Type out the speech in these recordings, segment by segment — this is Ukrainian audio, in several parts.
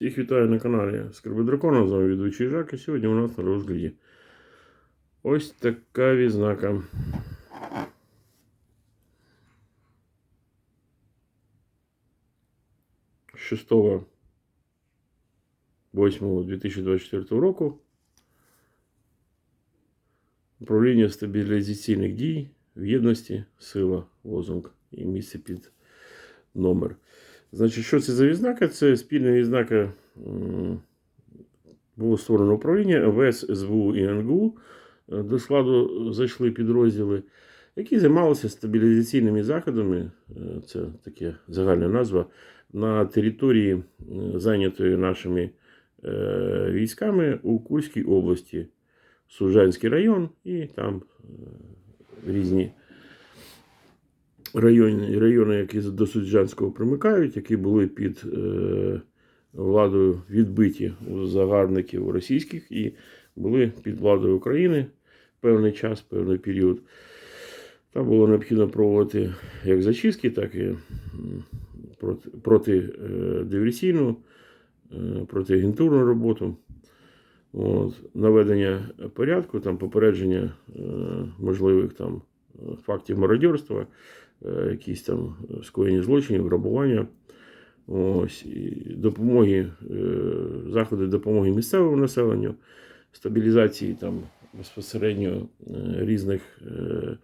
Всіх вітаю на каналі Скарби Дракона, з вами ведучий Жак, і сьогодні у нас на розгляді ось така відзнака. З 6 8 2024 року Управління стабілізаційних дій в єдності, сила, лозунг і місце під номер. Значить, що це за відзнака? Це спільна відзнака. Було створено управління МВС, СБУ і НГУ. Е, До складу зайшли підрозділи, які займалися стабілізаційними заходами. е, Це таке загальна назва. На території, зайнятої нашими е, військами у Курській області, Сужанський район і там різні райони, райони, які до Суджанського примикають, які були під е, владою відбиті у загарбників російських і були під владою України певний час, певний період. Там було необхідно проводити як зачистки, так і проти, проти е, диверсійну, е, протиагентурну роботу. От, наведення порядку, там попередження е, можливих там е, фактів мародерства, якісь там скоєння злочинів, грабування. Ось, допомоги, е, заходи допомоги місцевому населенню, стабілізації там безпосередньо е, різних е,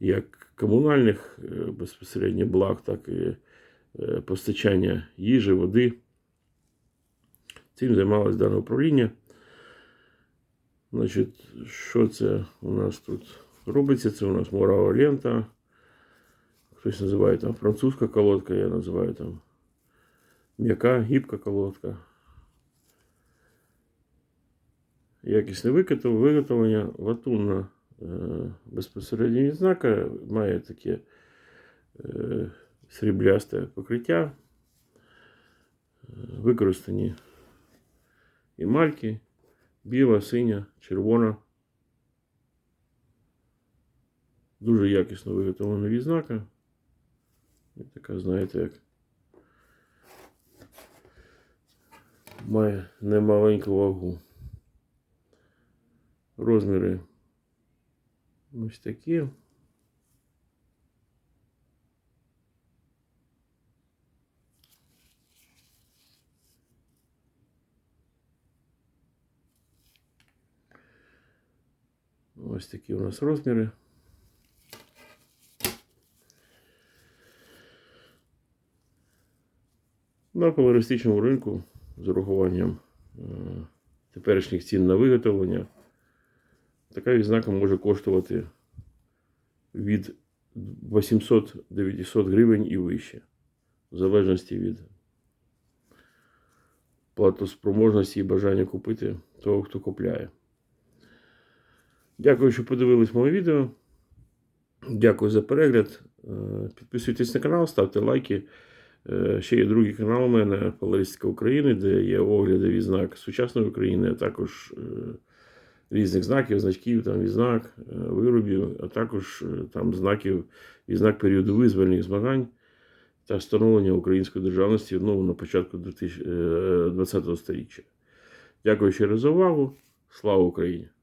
як комунальних е, безпосередньо благ, так і е, постачання їжі, води. Цим займалось дане управління. Значить, що це у нас тут робиться? Це у нас морава лента. Хтось називає там французька колодка, я називаю там м'яка, гібка колодка. Якісне виготовлення латунна е, безпосередньо відзнака має таке е, сріблясте покриття. Е, Використані емальки, біла, синя, червона. Дуже якісно виготовлена відзнака. І така, знаєте, як має немаленьку вагу. Розміри ось такі. Ось такі у нас розміри. На колористичному ринку з урахуванням е, теперішніх цін на виготовлення така відзнака може коштувати від 800-900 гривень і вище, в залежності від платоспроможності і бажання купити того, хто купляє. Дякую, що подивились моє відео. Дякую за перегляд. Е, Підписуйтесь на канал, ставте лайки. Е, Ще є другий канал у мене Поларистика України, де є огляди відзнак сучасної України, а також е, різних знаків, значків, там, відзнак, е, виробів, а також там знаків, відзнак періоду визвольних змагань та встановлення української державності ну, на початку 2020 століття. Дякую ще раз за увагу. Слава Україні!